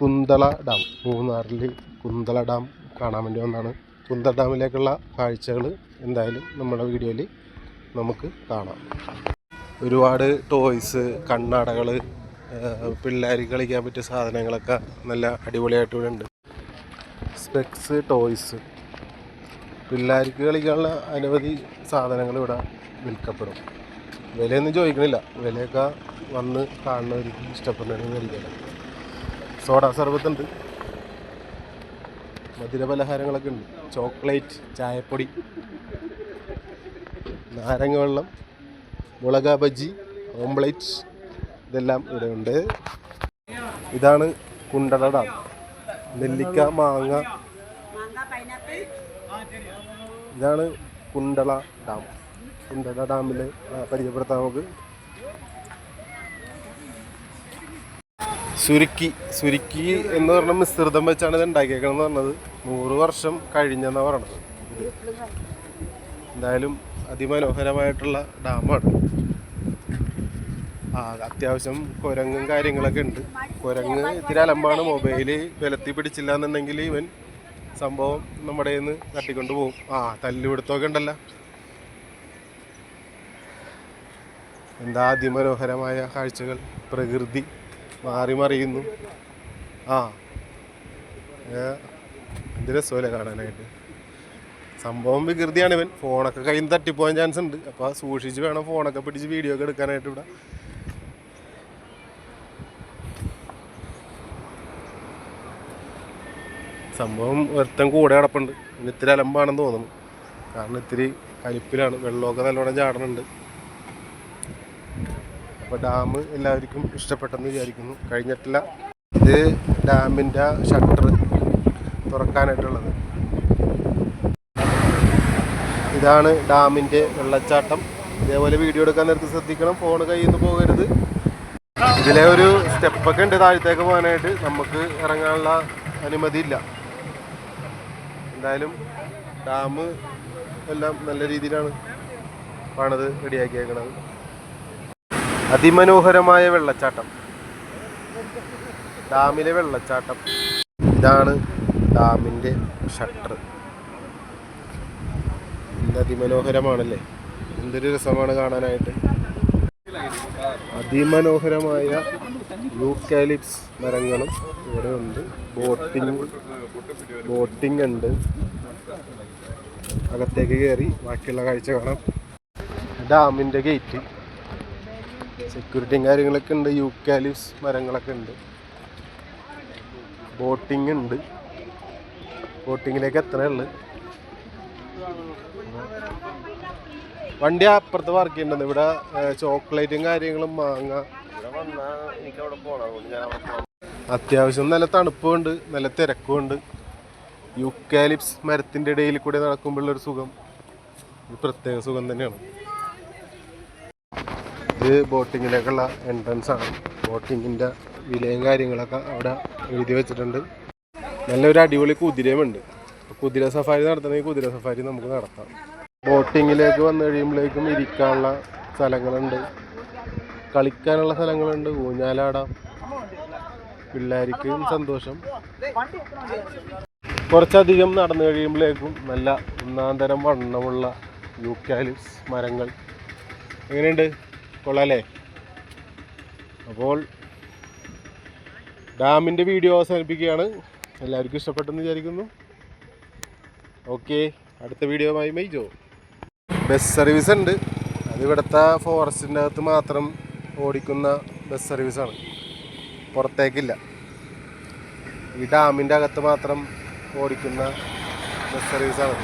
Kundala dam. മൂന്നാറിൽ Kundala dam കാണാൻ വേണ്ടി വന്നതാണ് കുന്തള ഡാമിലേക്കുള്ള കാഴ്ചകൾ എന്തായാലും നമ്മുടെ വീഡിയോയിൽ നമുക്ക് കാണാം. ഒരുപാട് ടോയ്സ് കണ്ണടകൾ പിള്ളേർ കളിക്കാൻ പറ്റിയ സാധനങ്ങളൊക്കെ നല്ല അടിപൊളിയായിട്ട് ഇവിടെ ഉണ്ട്. സ്പെക്സ് ടോയ്സ് പിള്ളേർക്ക് കളിക്കാനുള്ള അനവധി സാധനങ്ങൾ ഇവിടെ വിൽക്കപ്പെടും. വിലയൊന്നും ചോദിക്കണില്ല. വിലയൊക്കെ വന്ന് കാണുന്നവർക്ക് ഇഷ്ടപ്പെടുന്നവർക്ക് മേടിക്കാം സോഡ സർബത്തുണ്ട് മധുര പലഹാരങ്ങളൊക്കെ ഉണ്ട്. ചോക്ലേറ്റ് ചായപ്പൊടി നാരങ്ങ വെള്ളം മുളക ബജി ഓംപ്ലേറ്റ് ഇതെല്ലാം ഇവിടെ ഉണ്ട് ഇതാണ് കുണ്ടട ഡാം. നെല്ലിക്ക മാങ്ങ. ഇതാണ് കുണ്ടള ഡാം. കുണ്ടള ഡാമിൽ പരിചയപ്പെടുത്താൻ നമുക്ക് സുരുക്കി സുരുക്കി എന്ന് പറഞ്ഞ മിശ്രിതം വെച്ചാണ് ഇത് ഉണ്ടാക്കിയേക്കണമെന്ന് പറഞ്ഞത്. നൂറ് വർഷം കഴിഞ്ഞെന്നാണ് പറയണത്. എന്തായാലും അതിമനോഹരമായിട്ടുള്ള ഡാമാണ്. ആ അത്യാവശ്യം കുരങ്ങും കാര്യങ്ങളൊക്കെ ഉണ്ട്. കുരങ്ങ് ഇത്തിരി അലമ്പാണ്. മൊബൈൽ വിലത്തി പിടിച്ചില്ല എന്നുണ്ടെങ്കിൽ ഇവൻ സംഭവം നമ്മുടെ നിന്ന് തട്ടിക്കൊണ്ട് പോകും ആ തല്ലുപിടുത്തമൊക്കെ ഉണ്ടല്ലോ. എന്താ അതിമനോഹരമായ കാഴ്ചകൾ പ്രകൃതി. മാറി മറിയുന്നു. ആ. എന്ത് രസമല്ലേ കാണാനായിട്ട്. സംഭവം വികൃതിയാണ് ഇവൻ. ഫോണൊക്കെ കയ്യിൽ നിന്ന് തട്ടിപ്പോകാൻ ചാൻസ് ഉണ്ട്. അപ്പോൾ സൂക്ഷിച്ച് വേണം ഫോണൊക്കെ പിടിച്ച് വീഡിയോ ഒക്കെ എടുക്കാനായിട്ട് ഇവിടെ. സംഭവം ഒരുത്തൻ കൂടെ കിടപ്പുണ്ട്. ഇത്തിരി അലമ്പാണെന്ന് തോന്നുന്നു. കാരണം ഇത്തിരി കലിപ്പിലാണ്. വെള്ളമൊക്കെ നല്ലോണം ചാടണുണ്ട്. അപ്പോൾ ഡാം എല്ലാവർക്കും ഇഷ്ടപ്പെട്ടെന്ന് വിചാരിക്കുന്നു. കഴിഞ്ഞിട്ടില്ല. ഇത് ഡാമിന്റെ ഷട്ടർ തുറക്കാനായിട്ടുള്ളത്. ഇതാണ് ഡാമിന്റെ വെള്ളച്ചാട്ടം. ഇതേപോലെ വീഡിയോ എടുക്കാൻ നേരത്ത് ശ്രദ്ധിക്കണം. ഫോൺ കയ്യിൽ നിന്ന് പോകരുത്. ഇതിലെ ഒരു സ്റ്റെപ്പൊക്കെ ഉണ്ട് താഴത്തേക്ക് പോകാനായിട്ട്. നമുക്ക് ഇറങ്ങാനുള്ള അനുമതി ഇല്ല എന്തായാലും ഡാം എല്ലാം നല്ല രീതിയിലാണ് പണിത് റെഡിയാക്കിയേക്കണത്. അതിമനോഹരമായ വെള്ളച്ചാട്ടം. ഡാമിലെ വെള്ളച്ചാട്ടം. ഇതാണ് ഡാമിന്റെ ഷട്ടർ. അതിമനോഹരമാണല്ലേ? എന്തൊരു രസമാണ് കാണാനായിട്ട്. അതിമനോഹരമായ യൂക്കാലിപ്സ് മരങ്ങളും ഇവിടെ ഉണ്ട്. ബോട്ടിംഗ് ബോട്ടിംഗ് ഉണ്ട്. അകത്തേക്ക് കയറി ബാക്കിയുള്ള കാഴ്ച കാണാം. ഡാമിന്റെ ഗേറ്റ്. സെക്യൂരിറ്റിയും കാര്യങ്ങളൊക്കെ ഉണ്ട്. യൂക്കാലിപ്സ് മരങ്ങളൊക്കെ ഉണ്ട്. ബോട്ടിംഗ് ഉണ്ട്. ബോട്ടിങ്ങിലേക്ക് എത്ര ഉള്ളു? വണ്ടി അപ്പുറത്ത് വർക്ക് ചെയ്യുന്നുണ്ട് ഇവിടെ ചോക്ലേറ്റും കാര്യങ്ങളും മാങ്ങ. അത്യാവശ്യം നല്ല തണുപ്പുണ്ട് നല്ല തിരക്കുമുണ്ട് യുക്കാലിപ്സ് മരത്തിന്റെ ഇടയിൽ കൂടെ നടക്കുമ്പോഴുള്ളൊരു സുഖം. ഒരു പ്രത്യേക സുഖം തന്നെയാണ്. ബോട്ടിങ്ങിലേക്കുള്ള എൻട്രൻസ് ആണ്. ബോട്ടിങ്ങിന്റെ വിലയും കാര്യങ്ങളൊക്കെ അവിടെ എഴുതി വെച്ചിട്ടുണ്ട്. നല്ലൊരു അടിപൊളി കുതിരയുമുണ്ട്. കുതിര സഫാരി നടത്തണമെങ്കിൽ കുതിര സഫാരി നമുക്ക് നടത്താം. ബോട്ടിങ്ങിലേക്ക് വന്നു കഴിയുമ്പോഴേക്കും ഇരിക്കാനുള്ള സ്ഥലങ്ങളുണ്ട്. കളിക്കാനുള്ള സ്ഥലങ്ങളുണ്ട്. ഊഞ്ഞാലാടാം. പിള്ളേർക്കും സന്തോഷം. കുറച്ചധികം നടന്നു കഴിയുമ്പോഴേക്കും നല്ല ഒന്നാം തരം വണ്ണമുള്ള യൂക്കാലിപ്സ് മരങ്ങൾ. എങ്ങനെയുണ്ട്? കൊള്ളാലേ. അപ്പോൾ ഡാമിന്റെ വീഡിയോ അവസാനിപ്പിക്കുകയാണ്. എല്ലാവർക്കും ഇഷ്ടപ്പെട്ടെന്ന് വിചാരിക്കുന്നു. ഓക്കെ അടുത്ത വീഡിയോയുമായി മൈജോ ബസ് സർവീസ് ഉണ്ട്. അതിവിടുത്തെ ഫോറസ്റ്റിന്റെ അകത്ത് മാത്രം ഓടിക്കുന്ന ബസ് സർവീസാണ് പുറത്തേക്കില്ല. ഈ ഡാമിന്റെ അകത്ത് മാത്രം ഓടിക്കുന്ന ബസ് സർവീസാണ്